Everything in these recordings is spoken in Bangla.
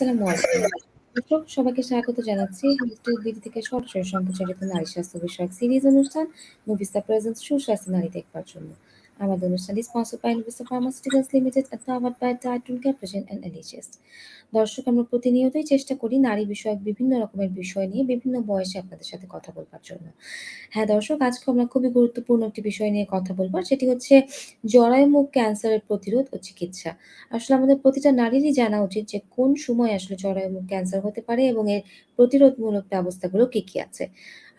আসসালামু আলাইকুম। সবাইকে স্বাগত জানাচ্ছি বিডি থেকে সরাসরি সম্প্রচারিত নারী স্বাস্থ্য বিষয়ক সিরিজ অনুষ্ঠান নুবিস্তা প্রেজেন্ট সুস্বাস্থ্য নারী দেখবার জন্য। আমাদের অনুষ্ঠানটি sponsor by Nuvista pharmaceuticals limited and powered by Titan Capuchin and NHS দর্শক আমরা প্রতিনিয়তই চেষ্টা করি নারী বিষয়ক বিভিন্ন রকমের বিষয় নিয়ে বিভিন্ন বয়সে আপনাদের সাথে কথা বলবার জন্য। হ্যাঁ দর্শক আজকে আমরা খুবই গুরুত্বপূর্ণ একটি বিষয় নিয়ে কথা বলব সেটি হচ্ছে জরায়ুমুখ ক্যান্সারের প্রতিরোধ ও চিকিৎসা। আসলে আমাদের প্রতিটা নারীরই জানা উচিত যে কোন সময় আসলে জরায়ুমুখ ক্যান্সার হতে পারে এবং এর প্রতিরোধমূলক ব্যবস্থাগুলো কি, কি আছে।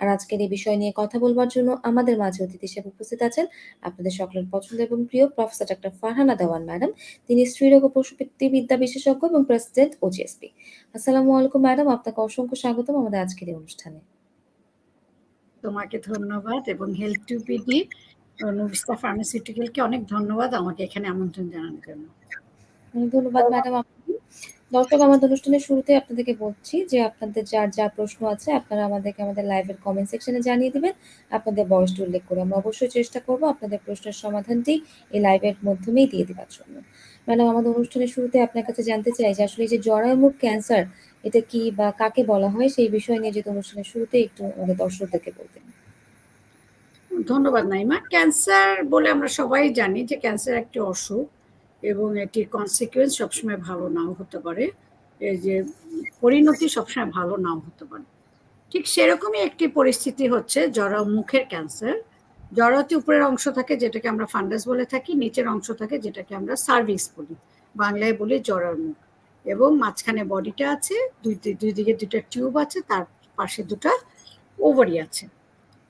আর আজকের এই বিষয় নিয়ে কথা বলবার জন্য আমাদের মাঝে অতিথি হিসেবে উপস্থিত আছেন আপনাদের সকলের পছন্দ এবং প্রিয় professor doctor Farhana Dewan madam. তিনি স্ত্রীরোগ ও প্রসূতিবিদ্যা বিশেষজ্ঞ এবং প্রেসিডেন্ট ওজিএসপি। আসসালামু আলাইকুম ম্যাডাম আপনাকে অসংখ্য স্বাগতম আমাদের আজকের এই অনুষ্ঠানে। তোমাকে ধন্যবাদ এবং হেলথ টু পিডি ফার্মাসিউটিক্যালকে অনেক ধন্যবাদ আমাকে এখানে আমন্ত্রণ জানানোর জন্য। ধন্যবাদ ম্যাডাম। দর্শক, আমাদের অনুষ্ঠানের শুরুতে আপনাদেরকে বলছি যে আপনাদের যার যা প্রশ্ন আছে, আপনারা আমাদেরকে আমাদের লাইভের কমেন্ট সেকশনে জানিয়ে দিবেন। আপনাদের বয়সটি উল্লেখ করে আমরা অবশ্যই চেষ্টা করব আপনাদের প্রশ্নের সমাধানটি এই লাইভের মাধ্যমেই দিয়ে দেওয়ার জন্য। ম্যাডাম, আমাদের অনুষ্ঠানের শুরুতে আপনার কাছে জানতে চাই যে আসলে যে জরায়ুমুখ ক্যান্সার এটা কি বা কাকে বলা হয় সেই বিষয় নিয়ে যদি অনুষ্ঠানের শুরুতে একটু আমাদের দর্শকদেরকে বলতেন। ধন্যবাদ, নাইমা। ক্যান্সার বলে আমরা সবাই জানি যে ক্যান্সার একটি অসুখ এবং এটির কনসিকুয়েন্স সবসময় ভালো নাও হতে পারে। এই যে পরিণতি সবসময় ভালো নাও হতে পারে। ঠিক সেরকমই একটি পরিস্থিতি হচ্ছে জরায়ুমুখের ক্যান্সার। জরায়ুতে উপরের অংশ থাকে যেটাকে আমরা ফান্ডাস বলে থাকি, নিচের অংশ থাকে যেটাকে আমরা সার্ভিক্স বলি। বাংলায় বলি জরায়ুমুখ। এবং মাঝখানে বডিটা আছে, দুই দুই দিকে দুইটা টিউব আছে, তার পাশে দুটা ওভারি আছে।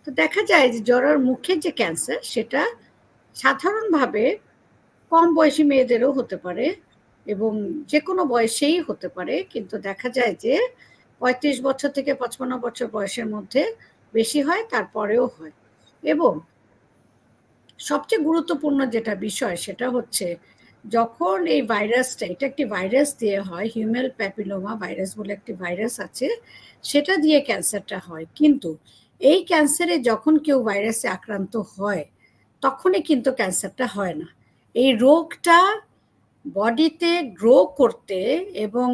তো দেখা যায় যে জরায়ুর মুখের যে ক্যান্সার সেটা সাধারণভাবে কম বয়সী মেয়েদেরও হতে পারে এবং যে কোনো বয়সেই হতে পারে। কিন্তু দেখা যায় যে ৩৫ বছর থেকে ৫৫ বছর বয়সের মধ্যে বেশি হয়, তারপরেও হয়। এবং সবচেয়ে গুরুত্বপূর্ণ যেটা বিষয় সেটা হচ্ছে যখন এই ভাইরাসটা, এটা একটি ভাইরাস দিয়ে হয় হিউম্যান প্যাপিলোমা ভাইরাস বলে একটি ভাইরাস আছে, সেটা দিয়ে ক্যান্সারটা হয়। কিন্তু এই ক্যান্সারে যখন কেউ ভাইরাসে আক্রান্ত হয়, তখনই কিন্তু ক্যান্সারটা হয় না। এই রোগটা বডিতে গ্রো করতে এবং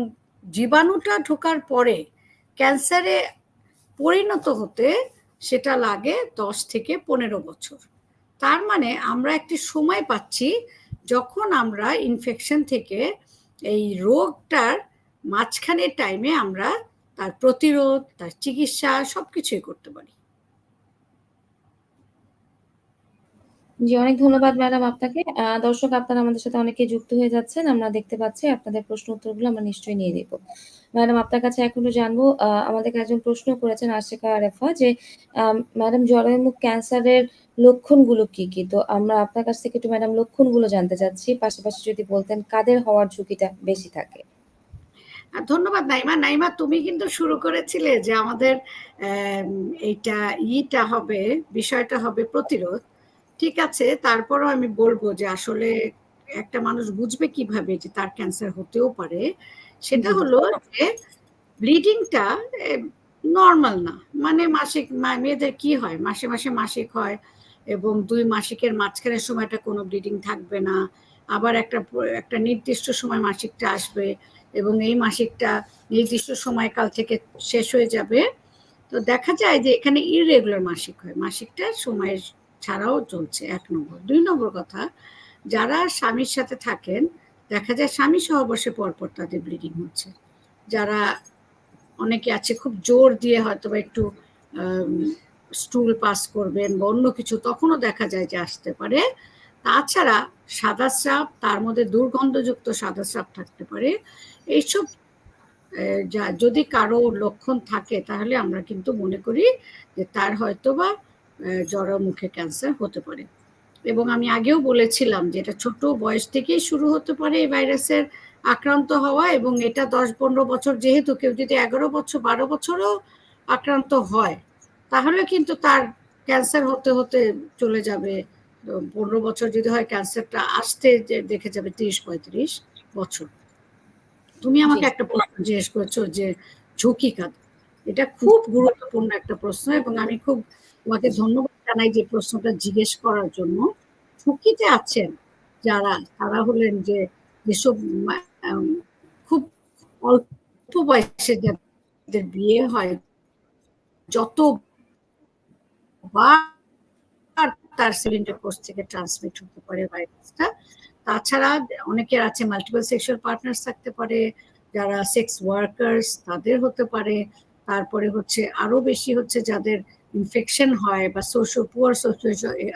জীবাণুটা ঢোকার পরে ক্যান্সারে পরিণত হতে সেটা লাগে ১০ থেকে ১৫ বছর। তার মানে আমরা একটি সময় পাচ্ছি যখন আমরা ইনফেকশন থেকে এই রোগটার মাঝখানের টাইমে আমরা তার প্রতিরোধ, তার চিকিৎসা সব কিছুই করতে পারি। জি, অনেক ধন্যবাদ ম্যাডাম আপনাকে। দর্শক আপনারা আমাদের সাথে অনেকে যুক্ত হয়ে যাচ্ছেন। আমরা দেখতে পাচ্ছি আপনাদের প্রশ্ন উত্তরগুলো আমরা নিশ্চয়ই নিয়ে নিব। ম্যাডাম আপনার কাছে এখনও জানব আমাদেরকে একজন প্রশ্ন করেছেন আশিকা আরেফা যে ম্যাডাম জরায়ুমুখ ক্যান্সারের লক্ষণগুলো কি, কি? তো আমরা আপনার কাছ থেকে একটু ম্যাডাম লক্ষণগুলো জানতে চাচ্ছি। পাশাপাশি যদি বলতেন কাদের হওয়ার ঝুঁকিটা বেশি থাকে? ধন্যবাদ নাইমা। নাইমা তুমি কিন্তু শুরু করেছিলে যে আমাদের এইটা ইটা হবে, বিষয়টা হবে প্রতিরোধ। ঠিক আছে, তারপরও আমি বলব যে আসলে একটা মানুষ বুঝবে কীভাবে যে তার ক্যান্সার হতেও পারে। সেটা হলো যে ব্লিডিংটা নর্মাল না। মানে মাসিক মেয়েদের কি হয়? মাসে, মাসে মাসিক হয় এবং দুই মাসিকের মাঝখানের সময়টা কোনো ব্লিডিং থাকবে না। আবার একটা একটা নির্দিষ্ট সময় মাসিকটা আসবে এবং এই মাসিকটা নির্দিষ্ট সময়কাল থেকে শেষ হয়ে যাবে। তো দেখা যায় যে এখানে ইরেগুলার মাসিক হয়। মাসিকটা সময়ের ছাড়াও চলছে এক নম্বর। দুই নম্বর কথা, যারা স্বামীর সাথে থাকেন, দেখা যায় স্বামী সহবাসের পরপর তাদের ব্লিডিং হচ্ছে। যারা অনেকে আছে খুব জোর দিয়ে হয়তোবা একটু স্টুল পাস করবেন বা অন্য কিছু, তখনও দেখা যায় যে আসতে পারে। তাছাড়া সাদা স্রাব, তার মধ্যে দুর্গন্ধযুক্ত সাদা স্রাব থাকতে পারে। এইসব যা, যদি কারও লক্ষণ থাকে, তাহলে আমরা কিন্তু মনে করি যে তার হয়তোবা অ্যা মুখে ক্যান্সার হতে পারে। এবং আমি আগেও বলেছিলাম যে এটা ছোট বয়স থেকেই শুরু হতে পারে এই ভাইরাসের আক্রান্ত হওয়া এবং এটা দশ পনেরো বছর যেহেতু কেউ যদি ১১ বছর ১২ বছরও আক্রান্ত হয় তাহলে কিন্তু তার ক্যান্সার হতে, হতে চলে যাবে ১৫ বছর যদি হয় ক্যান্সারটা আসতে যে দেখে যাবে ৩০-৩৫ বছর। তুমি আমাকে একটা প্রশ্ন জিজ্ঞেস করেছ যে ঝুঁকি কাদের? এটা খুব গুরুত্বপূর্ণ একটা প্রশ্ন এবং আমি খুব তোমাকে ধন্যবাদ জানাই যে প্রশ্নটা জিজ্ঞেস করার জন্য। ঝুঁকিতে আছেন যারা, তারা হলেন যে যেসব খুব অল্প বয়সে যাদের বিয়ে হয়, যত তার সিলিন্ডার কোর্স থেকে ট্রান্সমিট হতে পারে ভাইরাসটা তাছাড়া অনেকের আছে মাল্টিপল সেক্সুয়াল পার্টনার্স থাকতে পারে, যারা সেক্স ওয়ার্কার্স তাদের হতে পারে তারপরে হচ্ছে আরও বেশি হচ্ছে যাদের ইনফেকশন হয় বা social poor social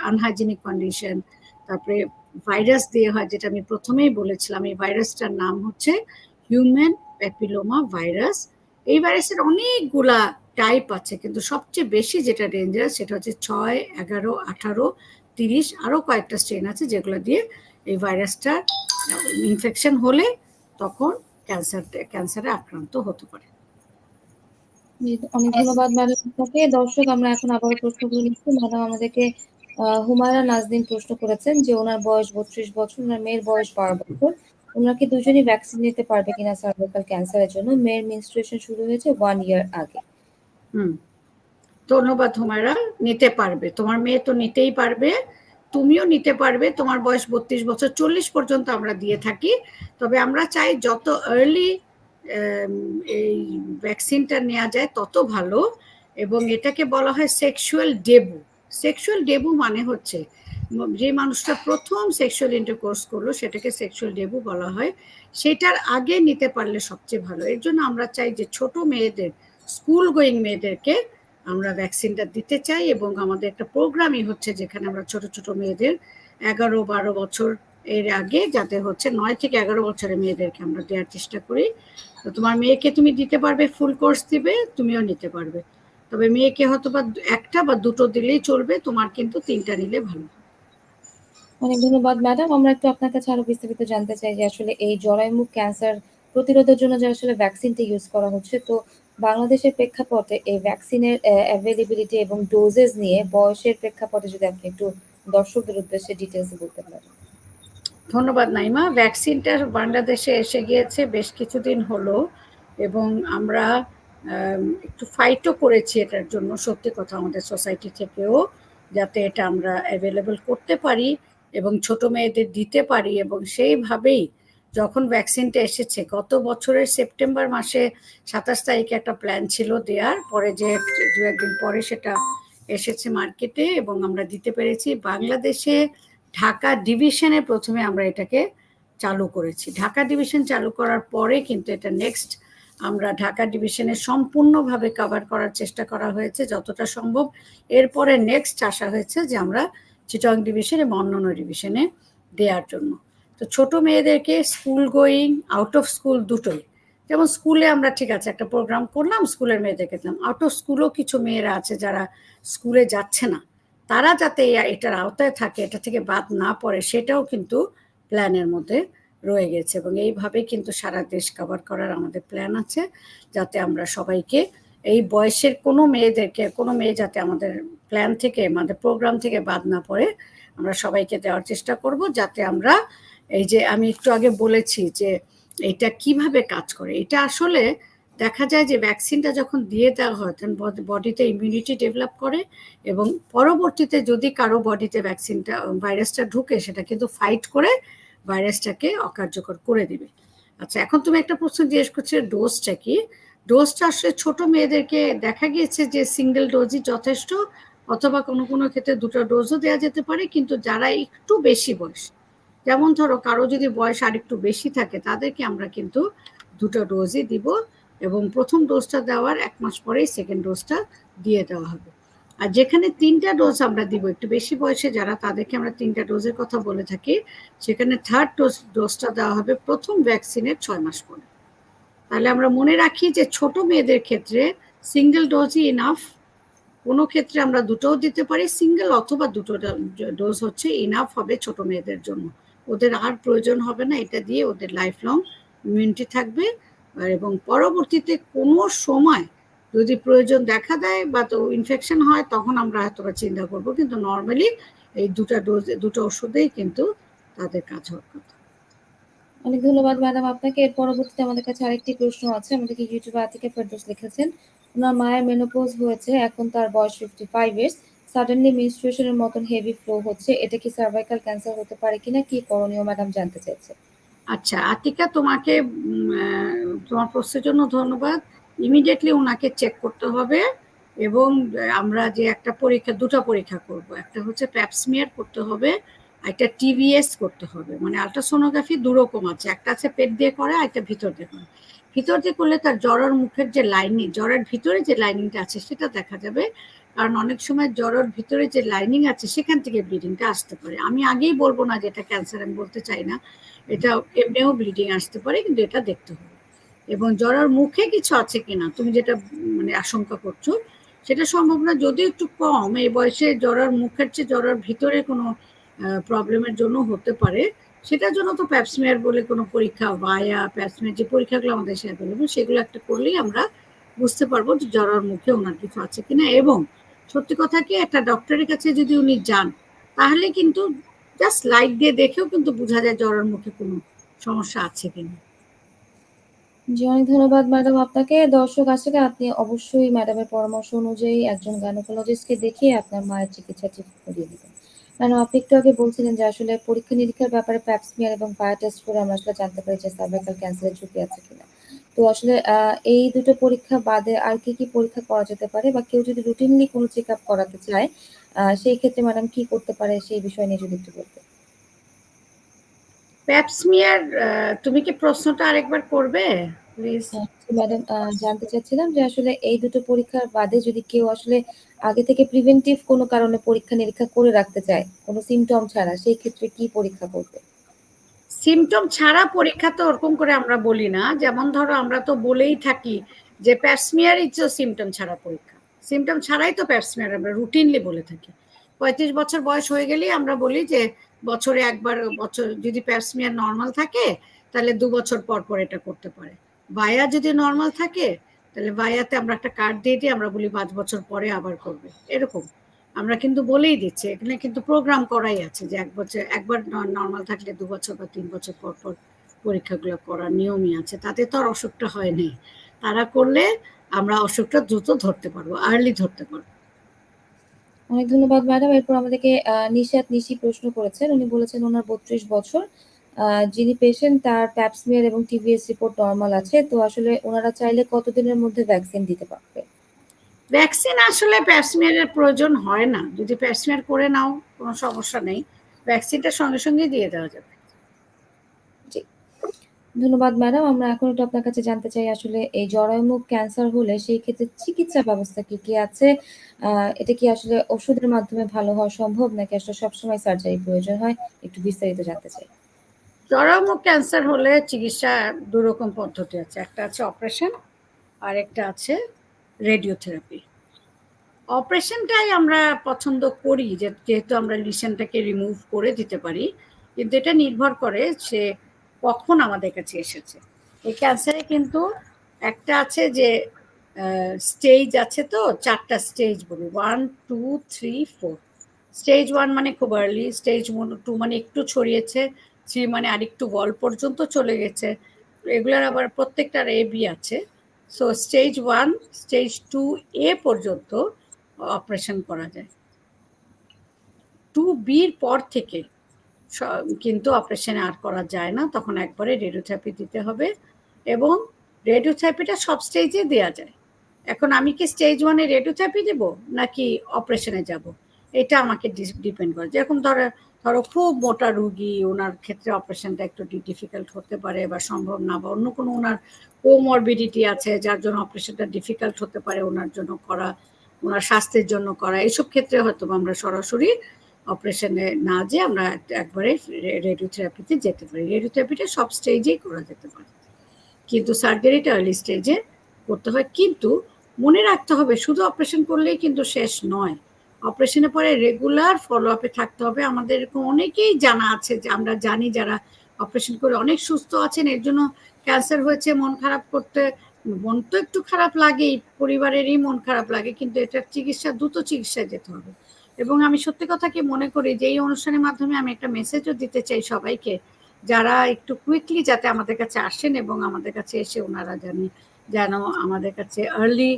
unhygienic condition তারপরে ভাইরাস দিয়ে হয়, যেটা আমি প্রথমেই বলেছিলাম, এই ভাইরাসটার নাম হচ্ছে হিউম্যান প্যাপিলোমা ভাইরাস এই ভাইরাসের অনেকগুলা টাইপ আছে, কিন্তু সবচেয়ে বেশি যেটা ডেঞ্জারাস সেটা হচ্ছে ছয়, এগারো, আঠারো, তিরিশ আরও কয়েকটা স্ট্রেন আছে যেগুলো দিয়ে এই ভাইরাসটা ইনফেকশন হলে তখন ক্যান্সার ক্যান্সারে আক্রান্ত হতে পারে। অনেক ধন্যবাদ ম্যাডাম আপনাকে। দর্শক, আমরা এখন আবার প্রশ্নগুলো নিচ্ছি। ম্যাডাম আমাদেরকে হুমায়রা নাজদিন প্রশ্ন করেছেন যে, ওনার বয়স বত্রিশ বছর, ওনার মেয়ের বয়স বারো বছর। ওনাকে দুজনই ভ্যাকসিন নিতে পারবে কিনা সার্ভাইকাল ক্যান্সারের জন্য? মেয়ের মিনস্ট্রুয়েশন শুরু হয়েছে ওয়ান ইয়ার আগে। হুম। ধন্যবাদ, হুমায়রা। নিতে পারবে। তোমার মেয়ে তো নিতেই পারবে। তুমিও নিতে পারবে। তোমার বয়স বত্রিশ বছর, চল্লিশ পর্যন্ত আমরা দিয়ে থাকি। তবে আমরা চাই যত আর্লি এই ভ্যাকসিনটা নেওয়া যায় তত ভালো এবং এটাকে বলা হয় সেক্সুয়াল ডেবু সেক্সুয়াল ডেবু মানে হচ্ছে, যে মানুষটা প্রথম সেক্সুয়াল ইন্টারকোর্স করল, সেটাকে সেক্সুয়াল ডেবু বলা হয়। সেটার আগে নিতে পারলে সবচেয়ে ভালো। এর জন্য আমরা চাই যে ছোট মেয়েদের স্কুল গোয়িং মেয়েদেরকে আমরা ভ্যাকসিনটা দিতে চাই এবং আমাদের একটা প্রোগ্রামই হচ্ছে যেখানে আমরা ছোট ছোট মেয়েদের এগারো বারো বছর এর আগে যাতে হচ্ছে নয় থেকে এগারো বছরের মেয়েদেরকে আমরা দেওয়ার চেষ্টা করি। তোমার মেয়েকে তুমি দিতে পারবে ফুল কোর্স দিবে, তুমিও নিতে পারবে। তবে মেয়েকে হয়তো বা একটা বা দুটো দিলেই চলবে, তোমার কিন্তু তিনটা নিলে ভালো। অনেক ধন্যবাদ ম্যাডাম আমরা একটু আপনার কাছে আরও বিস্তারিত জানতে চাই যে আসলে এই জরায়ুমুখ ক্যান্সার প্রতিরোধের জন্য যে আসলে ভ্যাকসিনটা ইউজ করা হচ্ছে, তো বাংলাদেশের প্রেক্ষাপটে এই ভ্যাকসিনের অ্যাভেলেবিলিটি এবং ডোজেস নিয়ে বয়সের প্রেক্ষাপটে যদি আপনি একটু দর্শকদের উদ্দেশ্যে ডিটেলস বলতে পারেন। ধন্যবাদ, নাইমা। ভ্যাকসিনটা বাংলাদেশে এসে গিয়েছে বেশ কিছুদিন হলো এবং আমরা একটু ফাইটও করেছি এটার জন্য, সত্যি কথা আমাদের সোসাইটি থেকেও, যাতে এটা আমরা অ্যাভেলেবল করতে পারি এবং ছোট মেয়েদের দিতে পারি এবং সেইভাবেই যখন ভ্যাকসিনটা এসেছে, গত বছরের সেপ্টেম্বর মাসে সাতাশ তারিখে একটা প্ল্যান ছিল দেওয়ার পরে যে দু একদিন পরে সেটা এসেছে মার্কেটে এবং আমরা দিতে পেরেছি। বাংলাদেশে ঢাকা ডিভিশনে প্রথমে আমরা এটাকে চালু করেছি। ঢাকা ডিভিশন চালু করার পরে কিন্তু এটা নেক্সট আমরা ঢাকা ডিভিশনে সম্পূর্ণভাবে কভার করার চেষ্টা করা হয়েছে যতটা সম্ভব। এরপরে নেক্সট আসা হয়েছে যে আমরা চিটং ডিভিশন এবং অন্যান্য ডিভিশনে দেওয়ার জন্য। তো ছোট মেয়েদেরকে school going out of school দুটোই। যেমন স্কুলে আমরা ঠিক আছে, একটা প্রোগ্রাম করলাম স্কুলের মেয়েদেরকে দিলাম। আউট অফ স্কুলও কিছু মেয়েরা আছে যারা স্কুলে যাচ্ছে না। তারা যাতে এটার আওতায় থাকে, এটা থেকে বাদ না পড়ে, সেটাও কিন্তু প্ল্যানের মধ্যে রয়ে গেছে এবং এইভাবে কিন্তু সারা দেশ কভার করার আমাদের প্ল্যান আছে যাতে আমরা সবাইকে এই বয়সের কোনো মেয়েদেরকে, কোনো মেয়ে যাতে আমাদের প্ল্যান থেকে, আমাদের প্রোগ্রাম থেকে বাদ না পড়ে, আমরা সবাইকে দেওয়ার চেষ্টা করব যাতে আমরা এই যে আমি একটু আগে বলেছি যে এটা কীভাবে কাজ করে, এটা আসলে দেখা যায় যে ভ্যাকসিনটা যখন দিয়ে দেওয়া হয়, তখন বডিতে ইমিউনিটি ডেভেলপ করে এবং পরবর্তীতে যদি কারও বডিতে ভ্যাকসিনটা ভাইরাসটা ঢুকে, সেটা কিন্তু ফাইট করে ভাইরাসটাকে অকার্যকর করে দিবে। আচ্ছা এখন তুমি একটা প্রশ্ন জিজ্ঞেস করছ ডোজটা কি? ডোজটা আসলে ছোট মেয়েদেরকে দেখা গিয়েছে যে সিঙ্গেল ডোজই যথেষ্ট, অথবা কোনো কোনো ক্ষেত্রে দুটো ডোজও দেওয়া যেতে পারে, কিন্তু যারা একটু বেশি বয়স, যেমন ধরো কারও যদি বয়স আর একটু বেশি থাকে, তাদেরকে আমরা কিন্তু দুটো ডোজই দিব। এবং প্রথম ডোজটা দেওয়ার এক মাস পরেই সেকেন্ড ডোজটা দিয়ে দেওয়া হবে। আর যেখানে তিনটা ডোজ আমরা দিব, একটু বেশি বয়সে যারা, তাদেরকে আমরা তিনটা ডোজের কথা বলে থাকি, সেখানে থার্ড ডোজ ডোজটা দেওয়া হবে প্রথম ভ্যাকসিনের ছয় মাস পরে। তাহলে আমরা মনে রাখি যে ছোট মেয়েদের ক্ষেত্রে সিঙ্গেল ডোজই ইনাফ কোনো ক্ষেত্রে আমরা দুটোও দিতে পারি সিঙ্গেল অথবা দুটো ডোজ হচ্ছে ইনাফ হবে ছোট মেয়েদের জন্য। ওদের আর প্রয়োজন হবে না, এটা দিয়ে ওদের লাইফ লং ইমিউনিটি থাকবে। এবং পরবর্তীতে কোনো সময় যদি প্রয়োজন দেখা দেয় বা তো ইনফেকশন হয়, তখন আমরা হয়তো চিন্তা করব। কিন্তু নর্মালি এই দুটা ডোজ দুটো ওষুধেই কিন্তু তাদের কাজ হওয়ার কথা। অনেক ধন্যবাদ ম্যাডাম আপনাকে। এর পরবর্তীতে আমাদের কাছে আরেকটি প্রশ্ন আছে। আমাদেরকে ইউটিউবে আতিকে ফেরদৌস লিখেছেন। ওনার মায়ের মেনোপোজ হয়েছে, এখন তার বয়স ফিফটি ফাইভ ইয়ার্স সাডেনলি মিনস্ট্রুয়েশনের মতন হেভি ফ্লো হচ্ছে। এটা কি সার্ভাইকাল ক্যান্সার হতে পারে কিনা? কি করণীয় ম্যাডাম জানতে চাইছে? আচ্ছা আতিকা তোমাকে তোমার প্রশ্নের জন্য ধন্যবাদ। ইমিডিয়েটলি ওনাকে চেক করতে হবে এবং আমরা যে একটা পরীক্ষা, দুটো পরীক্ষা করব। একটা হচ্ছে প্যাপসমিয়ার করতে হবে একটা টিভিএস করতে হবে। মানে আলট্রাসোনোগ্রাফি দুরকম আছে। একটা আছে পেট দিয়ে করে, আর একটা ভিতর দিয়ে করে। ভিতর দিয়ে করলে তার জ্বরের মুখের যে লাইনিং জ্বরের ভিতরে যে লাইনিংটা আছে, সেটা দেখা যাবে। কারণ অনেক সময় জ্বরের ভিতরে যে লাইনিং আছে, সেখান থেকে ব্লিডিংটা আসতে পারে। আমি আগেই বলব না যে এটা ক্যান্সার আমি বলতে চাই না। এটা এমনিও ব্লিডিং আসতে পারে, কিন্তু এটা দেখতে হবে। এবং জ্বরের মুখে কিছু আছে কিনা, তুমি যেটা মানে আশঙ্কা করছ, সেটা সম্ভব না। যদিও একটু কম, এই বয়সে জ্বরের মুখের চেয়ে জ্বরের ভিতরে কোনো প্রবলেমের জন্য হতে পারে। সেটার জন্য তো প্যাপসমিয়ার বলে কোনো পরীক্ষা ভায়া প্যাপসমিয়ার যে পরীক্ষাগুলো আমাদের সেগুলো একটা করলেই আমরা বুঝতে পারব যে জ্বরের মুখে ওনার কিছু আছে কিনা। এবং সত্যি কথা কি, একটা ডক্টরের কাছে যদি উনি যান, তাহলে কিন্তু জাস্ট লাইট দিয়ে দেখেও কিন্তু বোঝা যায় জ্বরের মুখে কোনো সমস্যা আছে কিনা। জি, অনেক ধন্যবাদ ম্যাডাম আপনাকে। দর্শক আসলে আপনি অবশ্যই ম্যাডামের পরামর্শ অনুযায়ী একজন গাইনোকোলজিস্টকে দেখিয়ে আপনার মায়ের চিকিৎসা ঠিক করিয়ে দিবেন। ম্যাডাম আপনি একটু আগে বলছিলেন যে আসলে পরীক্ষা নিরীক্ষার ব্যাপারে প্যাপসমিয়ার এবং বায়ো টেস্ট করে আমরা আসলে জানতে পারি যে সার্ভাইকাল ক্যান্সারের ঝুঁকি আছে কিনা। তো আসলে এই দুটো পরীক্ষা বাদে আর কি কি পরীক্ষা করা যেতে পারে বা কেউ যদি রুটিনলি কোনো চেক আপ করাতে চায় সেই ক্ষেত্রে ম্যাডাম কি করতে পারে সেই বিষয় নিয়ে যদি একটু বলতে। প্যাপসমিয়ার তুমি কি প্রশ্নটা আরেকবার করবে? প্লিজ ম্যাডাম জানতে চাচ্ছিলাম যে আসলে এই দুটো পরীক্ষার বাদে যদি কেউ আসলে আগে থেকে প্রিভেন্টিভ কোনো কারণে পরীক্ষা নিরীক্ষা করে রাখতে চায় কোনো সিমটম ছাড়া সেই ক্ষেত্রে কি পরীক্ষা করবে? সিমটম ছাড়া পরীক্ষা তো ওরকম করে আমরা বলি না। যেমন ধরো আমরা তো বলেই থাকি যে প্যাপসমিয়ার ইজ সিমটম ছাড়া পরীক্ষা। সিমটম ছাড়াই তো প্যাপসমিয়ার আমরা রুটিনলি বলে থাকি। পঁয়ত্রিশ বছর বয়স হয়ে গেলেই আমরা বলি যে বছরে একবার, বছর যদি প্যাপসমিয়ার নর্মাল থাকে, তাহলে দু বছর পর পর এটা করতে পারে। বায়া যদি নর্মাল থাকে, তাহলে বায়াতে আমরা একটা কার্ড দিয়ে দিই আমরা বলি পাঁচ বছর পরে আবার করবে। এরকম। আমরা কিন্তু বলেই দিচ্ছি, এখানে কিন্তু প্রোগ্রাম করাই আছে যে এক বছর, একবার নর্মাল থাকলে দু বছর বা তিন বছর পর পর পরীক্ষাগুলো করার নিয়মই আছে, তাতে তো আর অসুখটা হয় নেই। তারা করলে আমরা অসুখটা দ্রুত ধরতে পারব আর্লি ধরতে পারব। অনেক ধন্যবাদ ম্যাডাম এরপর আমাদেরকে নিশাত নিশি প্রশ্ন করেছেন। উনি বলেছেন ওনার বত্রিশ বছর যিনি পেশেন্ট তার প্যাপসমিয়ার এবং টিভিএস রিপোর্ট নর্মাল আছে। তো আসলে ওনারা চাইলে কতদিনের মধ্যে ভ্যাকসিন দিতে পারবে? ভ্যাকসিন আসলে প্যাপসমিয়ারের প্রয়োজন হয় না। যদি প্যাপসমিয়ার করে নাও কোনো সমস্যা নেই। ভ্যাকসিনটা সঙ্গে সঙ্গে দিয়ে দেওয়া যাবে। ধন্যবাদ ম্যাডাম আমরা এখন একটু আপনার কাছে জানতে চাই আসলে এই জরায়ুমুখ ক্যান্সার হলে সেই ক্ষেত্রে চিকিৎসা ব্যবস্থা কি কি আছে? এটা কি আসলে ওষুধের মাধ্যমে ভালো হওয়া সম্ভব নাকি আসলে সবসময় সার্জারি প্রয়োজন হয়? একটু বিস্তারিত জানতে চাই। জরায়ুমুখ ক্যান্সার হলে চিকিৎসা দুরকম পদ্ধতি আছে। একটা আছে অপারেশন আর একটা আছে রেডিওথেরাপি। অপারেশনটাই আমরা পছন্দ করি যেহেতু আমরা লিশনটাকে রিমুভ করে দিতে পারি, কিন্তু এটা নির্ভর করে সে কখন আমাদের কাছে এসেছে। এই ক্যান্সারে কিন্তু একটা আছে যে স্টেজ আছে তো, চারটা স্টেজ বলি one two three four stage one মানে খুব আর্লি স্টেজ টু মানে একটু ছড়িয়েছে থ্রি মানে আরেকটু বল পর্যন্ত চলে গেছে। এগুলার আবার প্রত্যেকটার এ বি আছে। So stage one stage two A পর্যন্ত অপারেশন করা যায়। টু বির পর থেকে কিন্তু অপারেশনে আর করা যায় না। তখন একবারে রেডিওথেরাপি দিতে হবে এবং রেডিওথেরাপিটা সব স্টেজে দেওয়া যায়। এখন আমি কি স্টেজ ওয়ানে রেডিওথেরাপি দেবো নাকি অপারেশনে যাব? এটা আমাকে ডিপেন্ড করে। যেরকম ধরো ধরো খুব মোটা রুগী, ওনার ক্ষেত্রে অপারেশনটা একটু ডিফিকাল্ট হতে পারে বা সম্ভব না বা অন্য কোনো ওনার কোমরবিডিটি আছে, যার জন্য অপারেশনটা ডিফিকাল্ট হতে পারে, ওনার জন্য করা, ওনার স্বাস্থ্যের জন্য করা এইসব ক্ষেত্রে হয়তো আমরা সরাসরি অপারেশনে না যে আমরা একবারে রেডিওথেরাপিতে যেতে পারি। রেডিওথেরাপিটা সব স্টেজেই করা যেতে পারে। কিন্তু সার্জারিটা আর্লি স্টেজে করতে হয়। কিন্তু মনে রাখতে হবে, শুধু অপারেশন করলেই কিন্তু শেষ নয়। অপারেশনের পরে রেগুলার ফলো আপে থাকতে হবে। আমাদের এরকম অনেকেই জানা আছে যে আমরা জানি যারা অপারেশন করে অনেক সুস্থ আছেন, এর জন্য ক্যান্সার হয়েছে, মন খারাপ করতে, মন তো একটু খারাপ লাগেই, পরিবারেরই মন খারাপ লাগে, কিন্তু এটার চিকিৎসা, দ্রুত চিকিৎসায় যেতে হবে। এবং আমি সত্যি কথা কি মনে করি যে এই অনুষ্ঠানের মাধ্যমে আমি একটা মেসেজও দিতে চাই সবাইকে, যারা একটু কুইকলি যাতে আমাদের কাছে আসেন এবং আমাদের কাছে এসে ওনারা জানি, যেন আমাদের কাছে আর্লি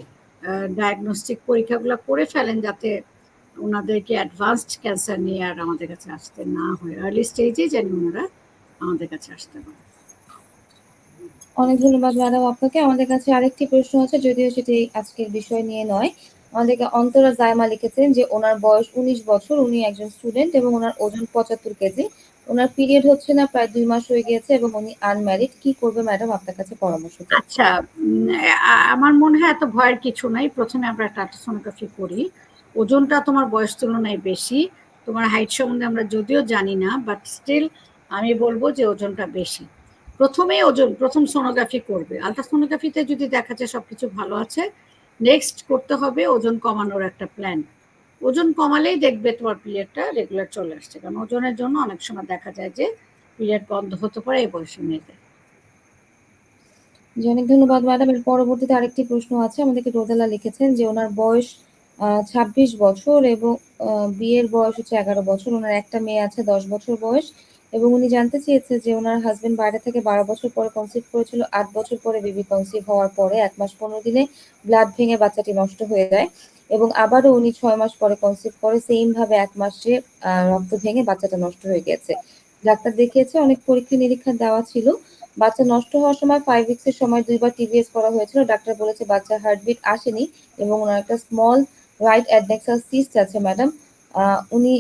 ডায়াগনস্টিক পরীক্ষাগুলো করে ফেলেন যাতে ওনাদেরকে অ্যাডভান্সড ক্যান্সার নিয়ে আর আমাদের কাছে আসতে না হয় আর্লি স্টেজে যেন ওনারা আমাদের কাছে আসতে পারে অনেক ধন্যবাদ ম্যাডাম আপনাকে। আমাদের কাছে আরেকটি প্রশ্ন আছে যদিও সেটি আজকের বিষয় নিয়ে নয়। আমাদেরকে অন্তরা জায়মা লিখেছেন যে ওনার বয়স ১৯ বছর, উনি একজন স্টুডেন্ট এবং ওনার ওজন ৭৫ কেজি। উনার পিরিয়ড হচ্ছে না প্রায় ২ মাস হয়ে গিয়েছে এবং উনি আনম্যারিড। কি করবে ম্যাডাম আপনার কাছে পরামর্শ আচ্ছা, আমার মনে হয় এত ভয়ের কিছু নাই। প্রথমে আমরা একটা আল্ট্রাসোনোগ্রাফি করি। ওজনটা তোমার বয়স তুলনায় বেশি। তোমার হাইট সম্বন্ধে আমরা যদিও জানি না, বাট স্টিল আমি বলব যে ওজনটা বেশি। প্রথমে ওজন প্রথম সোনোগ্রাফি করবে। আল্ট্রাসোনোগ্রাফিতে যদি দেখা যায় সব কিছু ভালো আছে, নেক্সট করতে হবে ওজন কমানোর একটা প্ল্যান। ওজন কমালেই দেখবে তোমার পিরিয়ডটা রেগুলার চলে আসছে। কারণ ওজনের জন্য অনেক সময় দেখা যায় যে পিরিয়ড বন্ধ হতে পারে এই বয়সী মেয়েদের। জি, অনেক ধন্যবাদ ম্যাডাম। এর পরবর্তীতে আরেকটি প্রশ্ন আছে। আমাদেরকে রোদেলা লিখেছেন যে ওনার বয়স ২৬ বছর এবং বিয়ের বয়স হচ্ছে ১১ বছর। ওনার একটা মেয়ে আছে ১০ বছর বয়স এবং উনি জানতে চেয়েছে যে উনার হাসব্যান্ড বাইরে থেকে ১২ বছর পরে কনসিভ করেছিল। আট বছর পরে বেবি কনসিভ হওয়ার পরে এক মাস ১৫ দিনে ব্লাড ভেঙে বাচ্চাটি নষ্ট হয়ে যায় এবং আবারও উনি ছয় মাস পরে কনসিভ করে সেইম ভাবে এক মাসে রক্ত ভেঙে বাচ্চাটা নষ্ট হয়ে গেছে ডাক্তার দেখিয়েছে, অনেক পরীক্ষা-নিরীক্ষা দেওয়া ছিল। বাচ্চা নষ্ট হওয়ার সময় 5 উইকস এর সময় দুইবার টিভিএস করা হয়েছিল। ডাক্তার বলেছে বাচ্চার হার্টবিট আসেনি এবং ওনার একটা স্মল রাইট অ্যাডনেক্সাল সিস্ট আছে ম্যাডাম। উনি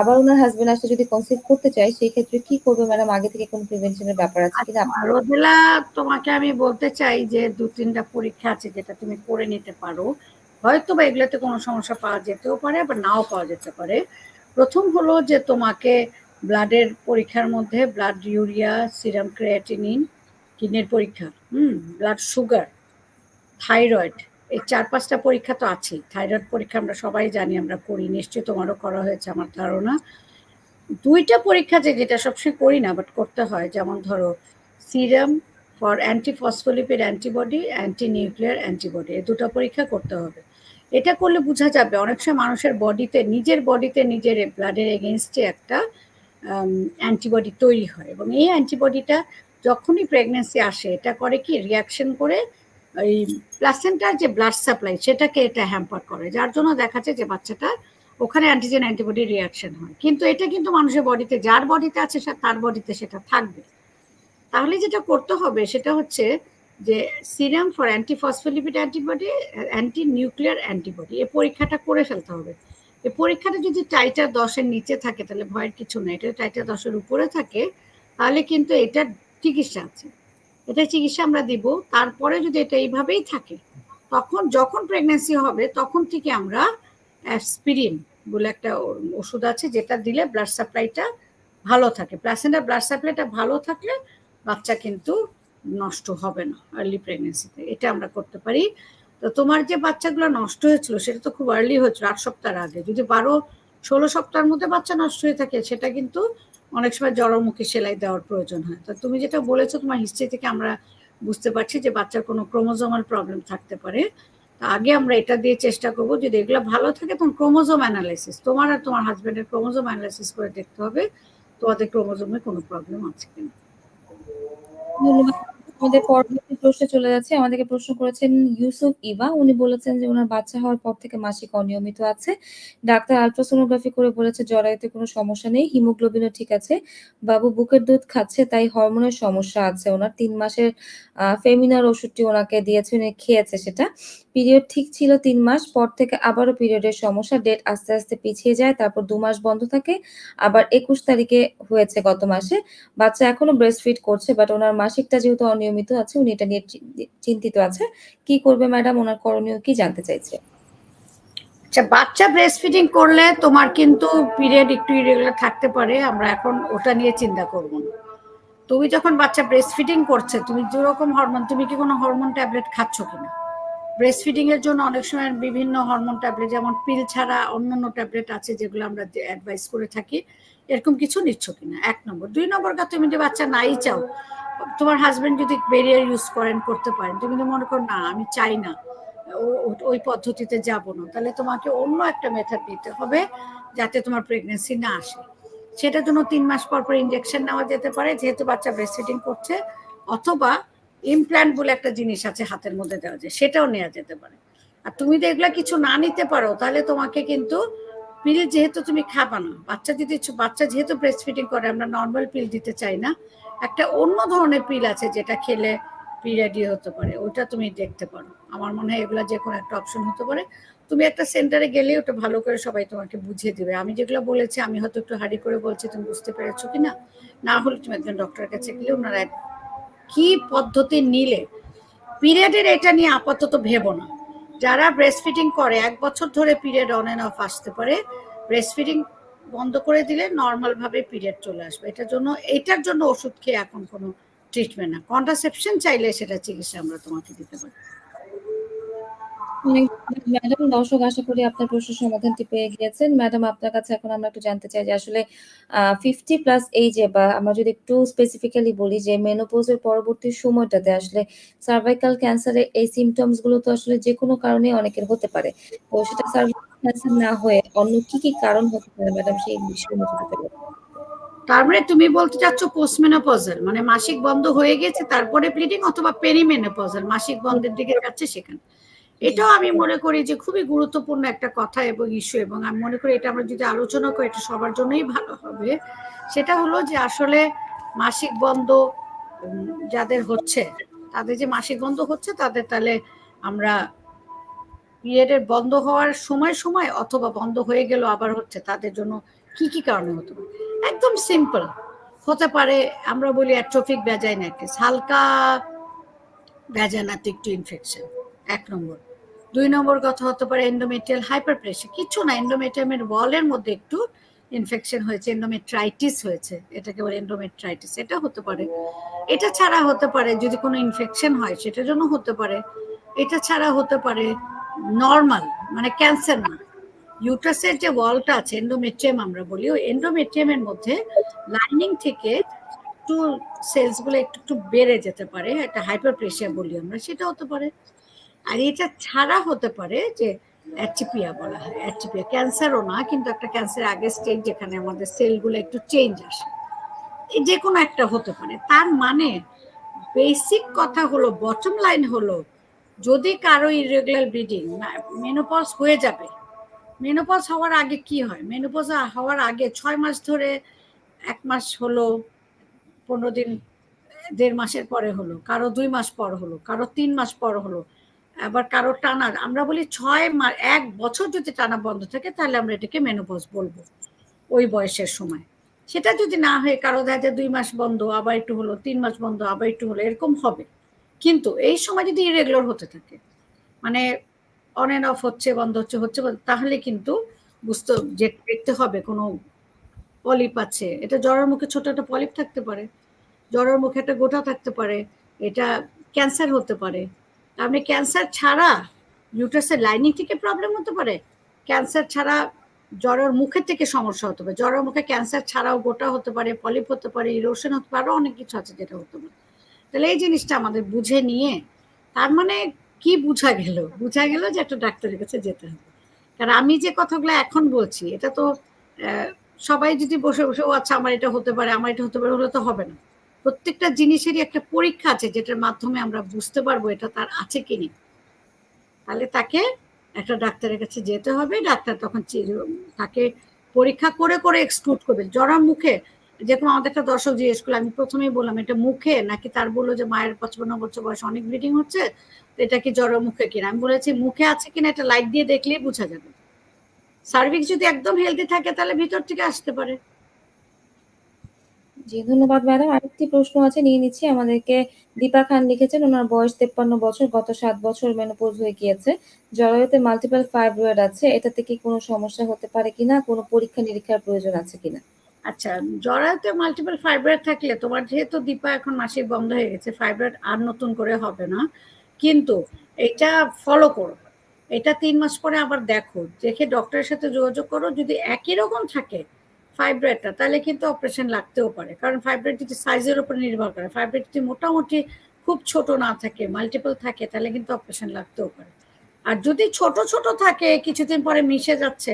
আবার উনার হাসব্যান্ড আসলে যদি কনসিভ করতে চায় সেই ক্ষেত্রে কি করবে ম্যাডাম? আগে থেকে কোনো প্রিভেনশন এর ব্যাপার আছে কিনা? আচ্ছা, রোদেলা তোমাকে আমি বলতে চাই যে দু তিনটা পরীক্ষা আছে যেটা তুমি করে নিতে পারো। হয়তো বা এগুলাতে কোনো সমস্যা পাওয়া যেতেও পারে আবার নাও পাওয়া যেতে পারে। প্রথম হলো যে তোমাকে ব্লাডের পরীক্ষার মধ্যে ব্লাড ইউরিয়া, সিরাম ক্রিয়েটিনিন, কিডনির পরীক্ষা, হুম? ব্লাড সুগার, থাইরয়েড এই চার পাঁচটা পরীক্ষা তো আছেই। থাইরয়েড পরীক্ষা আমরা সবাই জানি আমরা করি। নিশ্চয়ই তোমারও করা হয়েছে আমার ধারণা। দুইটা পরীক্ষা যে যেটা সবসময় করি না বাট করতে হয় যেমন ধরো serum for anti phospholipid antibody, anti nuclear antibody এই দুটো পরীক্ষা করতে হবে। এটা করলে বোঝা যাবে অনেক সময় মানুষের বডিতে নিজের বডিতে নিজের ব্লাডের এগেইনস্ট এ একটা অ্যান্টিবডি তৈরি হয় এবং এই অ্যান্টিবডিটা যখনই প্রেগন্যান্সি আসে এটা করে কি রিয়াকশন করে এই প্লাসেন্টার যে ব্লাড সাপ্লাই সেটাকে এটা হ্যাম্পার করে। যার জন্য দেখা যায় যে বাচ্চাটা ওখানে অ্যান্টিজেন অ্যান্টিবডি রিয়াকশন হয়। কিন্তু এটা কিন্তু মানুষের বডিতে যার বডিতে আছে তার বডিতে সেটা থাকবে। তাহলে যেটা করতে হবে সেটা হচ্ছে যে serum for anti phospholipid antibody, anti nuclear antibody এই পরীক্ষাটা করে ফেলতে হবে। এই পরীক্ষাটা যদি টাইটার দশের নিচে থাকে তাহলে ভয়ের কিছু নাই। এটা টাইটার দশের উপরে থাকে তাহলে কিন্তু এটার চিকিৎসা আছে। এটার চিকিৎসা আমরা দিব। তারপরে যদি এটা এইভাবেই থাকে, তখন যখন প্রেগনেন্সি হবে, তখন থেকে আমরা অ্যাসপিরিন বলে একটা ওষুধ আছে, যেটা দিলে ব্লাড সাপ্লাইটা ভালো থাকে। প্লাসেন্টার ব্লাড সাপ্লাইটা ভালো থাকলে বাচ্চা কিন্তু নষ্ট হবে না আর্লি প্রেগনেন্সিতে এটা আমরা করতে পারি। তো তোমার যে বাচ্চাগুলো নষ্ট হয়েছিল, সেটা তো খুব আর্লি হয়েছিল, আট সপ্তাহের আগে। যদি ১২-১৬ সপ্তাহের মধ্যে বাচ্চা নষ্ট হয়ে থাকে, সেটা কিন্তু অনেক সময় জরামুখী সেলাই দেওয়ার প্রয়োজন হয়। তো তুমি যেটা বলেছ তোমার হিস্ট্রি থেকে আমরা বুঝতে পারছি যে বাচ্চার কোনো ক্রোমোজোমাল প্রবলেম থাকতে পারে। তা আগে আমরা এটা দিয়ে চেষ্টা করব যদি এগুলো ভালো থাকে তখন ক্রোমোজোম অ্যানালাইসিস তোমার আর তোমার হাজব্যান্ডের ক্রোমোজোম অ্যানালাইসিস করে দেখতে হবে তোমাদের ক্রোমোজোমে কোনো প্রবলেম আছে কিনা। ধন্যবাদ। আমাদের পরবর্তী প্রশ্নে চলে যাচ্ছে আমাদেরকে প্রশ্ন করেছেন ইউসুফ ইবা উনি বলেছেন যে উনার বাচ্চা হওয়ার পর থেকে মাসিক অনিয়মিত আছে। ডাক্তার আলট্রাসোনোগ্রাফি করে বলেছে জরায়ুতে কোনো সমস্যা নেই। হিমোগ্লোবিনও ঠিক আছে। বাবু বুকের দুধ খাচ্ছে তাই হরমোনের সমস্যা আছে ওনার তিন মাসের ফেমিনার ওষুধটি ওনাকে দিয়েছে, উনি খেয়েছে সেটা। পিরিয়ড ঠিক ছিল তিন মাস পর থেকে আবারও পিরিয়ডের সমস্যা। ডেট আস্তে, আস্তে পিছিয়ে যায়। তারপর ২ মাস বন্ধ থাকে। আবার ২১ তারিখে হয়েছে গত মাসে। বাচ্চা এখনও ব্রেস্ট ফিড করছে বাট ওনার মাসিকটা যেহেতু অনিয়মিত আছে উনি এটা নিয়ে চিন্তিত আছে। কি করবে ম্যাডাম? ওনার করণীয় কি জানতে চাইছে? আচ্ছা বাচ্চা ব্রেস্ট ফিডিং করলে তোমার কিন্তু পিরিয়ড একটু ইরেগুলার থাকতে পারে। আমরা এখন ওটা নিয়ে চিন্তা করব না। তুমি যখন বাচ্চা ব্রেস্ট ফিডিং করছে তুমি যেরকম হরমোন তুমি কি কোনো হরমোন ট্যাবলেট খাচ্ছ কিনা? ব্রেস্ট ফিডিং এর জন্য অনেক সময় বিভিন্ন হরমোন ট্যাবলেট যেমন পিল ছাড়া অন্যান্য ট্যাবলেট আছে যেগুলো আমরা অ্যাডভাইস করে থাকি। এরকম কিছু নিচ্ছ কিনা? এক নম্বর। দুই নম্বর কথা তুমি যদি বাচ্চা নাই চাও, তোমার হাসব্যান্ড যদি বেরিয়ার ইউজ করেন করতে পারেন। তুমি যদি মনে করো না আমি চাই না। ওই পদ্ধতিতে যাব না। তাহলে তোমাকে অন্য একটা মেথড নিতে হবে যাতে তোমার প্রেগনেন্সি না আসে। সেটার জন্য তিন মাস পর, পর ইনজেকশন নেওয়া যেতে পারে যেহেতু বাচ্চা ব্রেস্ট ফিডিং করছে অথবা ইমপ্ল্যান্ট বলে একটা জিনিস আছে হাতের মধ্যে দেওয়া যায়, সেটাও নেওয়া যেতে পারে। আর তুমি যদি এগুলা কিছু না নিতে পারো, তাহলে তোমাকে কিন্তু পিল যেহেতু তুমি খাবা না। বাচ্চা যদি বাচ্চা যেহেতু ব্রেস্ট ফিডিং করে, আমরা নর্মাল পিল দিতে চাই না। একটা অন্য ধরনের পিল আছে যেটা খেলে পিরিয়ডই হতে পারে ওটা তুমি দেখতে পারো আমার মনে হয় এগুলা যে কোনো একটা অপশন হতে পারে তুমি একটা সেন্টারে গেলে ওটা ভালো করে সবাই তোমাকে বুঝিয়ে দিবে আমি যেগুলো বলেছি, আমি হয়তো একটু হাড়ি করে বলছি, তুমি বুঝতে পেরেছ কিনা না হলে তুমি একজন ডক্টরের কাছে গেলে ওনারা কি পদ্ধতি নিলে? পিরিয়ডের এটা নিয়ে আপাতত ভেবো না। যারা ব্রেস্টফিডিং করে, এক বছর ধরে পিরিয়ড অন এন্ড অফ আসতে পারে ব্রেস্টফিডিং বন্ধ করে দিলে নর্মালভাবে পিরিয়ড চলে আসবে। এটার জন্য এটার জন্য ওষুধ খেয়ে এখন কোনো ট্রিটমেন্ট না। কন্ট্রাসেপশন চাইলে সেটা চিকিৎসা আমরা তোমাকে দিতে পারি। ম্যাডাম, দর্শক, আশা করি আপনার সমাধানটি পেয়ে গিয়েছেন। ম্যাডাম, আপনার কাছে এখন আমরা একটু জানতে চাই যে আসলে ফিফটি প্লাস এইজে বা আমরা যদি একটু স্পেসিফিক্যালি বলি যে মেনোপোজের পরবর্তী সময়টাতে আসলে সার্ভাইকাল ক্যান্সারের এই সিমটমসগুলো তো আসলে যে কোনো কারণে অনেকের হতে পারে। তো সেটা সার্ভাইকাল ক্যান্সার না হয়ে অন্য কি কি কারণ হতে পারে ম্যাডাম, সেই বিষয়ে যদি। তার মানে তুমি বলতে চাচ্ছ পোস্টমেনোপজাল মানে মাসিক বন্ধ হয়ে গেছে তারপরে ব্লিডিং অথবা পেরিমেনোপজাল মাসিক বন্ধের দিকে যাচ্ছে সেখানে। এটাও আমি মনে করি যে খুবই গুরুত্বপূর্ণ একটা কথা এবং ইস্যু এবং আমি মনে করি এটা আমরা যদি আলোচনা করি, এটা সবার জন্যই ভালো হবে। সেটা হলো যে আসলে মাসিক বন্ধ যাদের হচ্ছে, তাদের যে মাসিক বন্ধ হচ্ছে, তাদের তাহলে আমরা পিরিয়ডের বন্ধ হওয়ার সময় সময় অথবা বন্ধ হয়ে গেল আবার হচ্ছে, তাদের জন্য কি কি কারণে হতে পারে? একদম সিম্পল হতে পারে, আমরা বলি অ্যাট্রোফিক ভ্যাজাইনাইটিস, হালকা ভ্যাজাইনাতে একটু ইনফেকশন, এক নম্বর। দুই নম্বর কথা হতে পারে এন্ডোমেট্রিয়াল হাইপার প্রেশার কিছু না এন্ডোমেট্রিয়ামের ওয়ালের মধ্যে একটু ইনফেকশন হয়েছে এন্ডোমেট্রাইটিস হয়েছে, এটাকে বলে এন্ডোমেট্রাইটিস এটা হতে পারে। এটা ছাড়া হতে পারে যদি কোনো ইনফেকশন হয় সেটার জন্য হতে পারে। এটা ছাড়া হতে পারে নর্মাল মানে ক্যান্সার না। ইউটাসের যে ওয়ালটা আছে এন্ডোমেট্রিয়াম আমরা বলি, ওই এন্ডোমেট্রিয়ামের মধ্যে লাইনিং থেকে একটু সেলসগুলো একটু একটু বেড়ে যেতে পারে, একটা হাইপার প্রেশার বলি আমরা, সেটা হতে পারে। আর এটা ছাড়া হতে পারে যে অ্যাটিপিয়া বলা হয় অ্যাটিপিয়া ক্যান্সারও না, কিন্তু একটা ক্যান্সার আগের স্টেজ যেখানে আমাদের সেলগুলো একটু চেঞ্জ আসে। যে কোনো একটা হতে পারে। তার মানে বেসিক কথা হলো বটম লাইন হলো, যদি কারও ইরেগুলার ব্লিডিং মেনোপজ হয়ে যাবে মেনোপজ হওয়ার আগে কি হয়? মেনোপজ হওয়ার আগে ছয় মাস ধরে, এক মাস হলো, পনেরো দিন, দেড় মাসের পরে হলো, কারও দুই মাস পর হলো, কারও তিন মাস পর হলো আবার কারও টানা আমরা বলি ছয় মাস, এক বছর যদি টানা বন্ধ থাকে, তাহলে আমরা এটাকে মেনোপজ বলব, ওই বয়সের সময়। সেটা যদি না হয়ে, কারও দেখা দুই মাস বন্ধ, আবার একটু হলো, তিন মাস বন্ধ, আবার একটু হলো, এরকম হবে। কিন্তু এই সময় যদি ইরেগুলার হতে থাকে মানে অন এন্ড অফ হচ্ছে, বন্ধ হচ্ছে হচ্ছে তাহলে কিন্তু বুঝতে, যে দেখতে হবে, কোনো পলিপ আছে, এটা জ্বরের মুখে ছোট একটা পলিপ থাকতে পারে, জ্বরের মুখে একটা গোটা থাকতে পারে, এটা ক্যান্সার হতে পারে আপনি ক্যান্সার ছাড়া ইউটাসের লাইনিং থেকে প্রবলেম হতে পারে। ক্যান্সার ছাড়া জ্বরের মুখের থেকে সমস্যা হতে পারে। জ্বরের মুখে ক্যান্সার ছাড়াও গোটা হতে পারে পলিপ হতে পারে ইরোশন হতে পারে অনেক কিছু আছে যেটা হতে পারে। তাহলে এই জিনিসটা আমাদের বুঝে নিয়ে তার মানে কি বুঝা গেল? বুঝা গেল যে একটা ডাক্তারের কাছে যেতে হবে। কারণ আমি যে কথাগুলো এখন বলছি, এটা তো সবাই যদি বসে বসে, ও আচ্ছা আমার এটা হতে পারে, আমার এটা হতে পারে হলে তো হবে না। প্রত্যেকটা জিনিসেরই একটা পরীক্ষা আছে যেটার মাধ্যমে আমরা বুঝতে পারব এটা তার আছে কি নেই। তাহলে তাকে একটা ডাক্তারের কাছে যেতে হবে, ডাক্তার তখন তাকে পরীক্ষা করে করে এক্সক্লুড করবে। জ্বরের মুখে, যেরকম আমাদের একটা দর্শক জিজ্ঞেস করল আমি প্রথমেই বললাম এটা মুখে নাকি তার বলল যে মায়ের পঁচপান্ন বছর বয়স অনেক ব্লিডিং হচ্ছে এটা কি জ্বরের মুখে কিনা? আমি বলেছি মুখে আছে কিনা এটা লাইট দিয়ে দেখলেই বোঝা যাবে। সার্ভিক্স যদি একদম হেলদি থাকে তাহলে ভিতর থেকে আসতে পারে। জি, ধন্যবাদ ম্যাডাম। আরেকটি প্রশ্ন আছে, নিয়ে নিচ্ছি। আমাদেরকে দীপা খান লিখেছেন, ওনার বয়স তেপ্পান্ন বছর, গত সাত বছর মেনোপোজ হয়ে গিয়েছে। জরায়ুতে মাল্টিপল ফাইব্রয়েড আছে, এটাতে কি কোনো সমস্যা হতে পারে কিনা? কোনো পরীক্ষা নিরীক্ষার প্রয়োজন আছে কিনা? আচ্ছা জরায়ুতে মাল্টিপল ফাইব্রয়েড থাকলে, তোমার যেহেতু দীপা এখন মাসিক বন্ধ হয়ে গেছে ফাইব্রয়েড আর নতুন করে হবে না। কিন্তু এটা ফলো করো। এটা তিন মাস পরে আবার দেখো। দেখে ডক্টরের সাথে যোগাযোগ করো। যদি একই রকম থাকে ফাইব্রয়েডটা তাহলে কিন্তু অপারেশন লাগতেও পারে। কারণ ফাইব্রয়েড যদি সাইজের উপর নির্ভর করে ফাইব্রয়েড যদি মোটামুটি খুব ছোট না থাকে মাল্টিপল থাকে, তাহলে কিন্তু অপারেশন লাগতেও পারে। আর যদি ছোট ছোট থাকে, কিছুদিন পরে মিশে যাচ্ছে,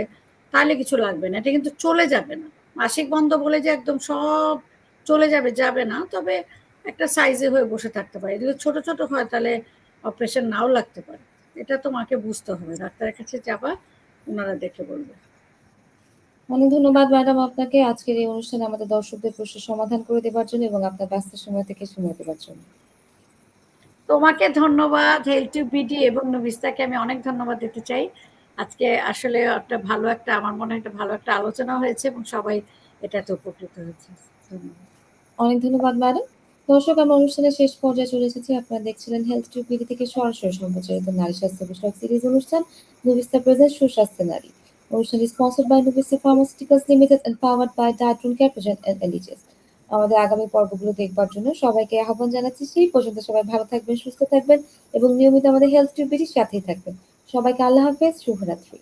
তাহলে কিছু লাগবে না। এটা কিন্তু চলে যাবে না। মাসিক বন্ধ বলে যে একদম সব চলে যাবে যাবে না। তবে একটা সাইজে হয়ে বসে থাকতে পারে। যদি ছোট ছোট হয়, তাহলে অপারেশন নাও লাগতে পারে। এটা তোমাকে বুঝতে হবে। ডাক্তারের কাছে যাবা, ওনারা দেখে বলবে। অনেক ধন্যবাদ ম্যাডাম আপনাকে। আজকের এই অনুষ্ঠানে আমাদের দর্শকদের প্রশ্নের সমাধান করে দেওয়ার জন্য এবং আপনার ব্যস্ত সময় থেকে সময় দেওয়ার জন্য। তোমাকে ধন্যবাদ হেলথ বিডি এবং নবিস্তাকে আমি অনেক ধন্যবাদ দিতে চাই। আজকে আসলে একটা ভালো একটা আমার মনে একটা ভালো একটা আলোচনা হয়েছে এবং সবাই এটাতে উপকৃত হয়েছে। অনেক ধন্যবাদ ম্যাডাম। দর্শক আমরা অনুষ্ঠানের শেষ পর্যায়ে চলে এসেছি। আপনারা দেখছিলেন হেলথ টু বিডি থেকে সরাসরি সম্প্রচারিত নারী স্বাস্থ্য বিষয়ক সিরিজ অনুষ্ঠান। নুবিস্তা প্রেজেন্ট সুস্বাস্থ্য নারী। অনুষ্ঠানটি sponsored by নোভেসি pharmaceuticals limited and powered by ডায়ট্রন ক্যাপ্রোজেন and এলিজেস আমাদের আগামী পর্বগুলো দেখবার জন্য সবাইকে আহ্বান জানাচ্ছি সেই পর্যন্ত সবাই ভালো থাকবেন, সুস্থ থাকবেন এবং নিয়মিত আমাদের হেলথ টিউবিটির সাথেই থাকবেন। সবাইকে আল্লাহ হাফেজ, শুভরাত্রি।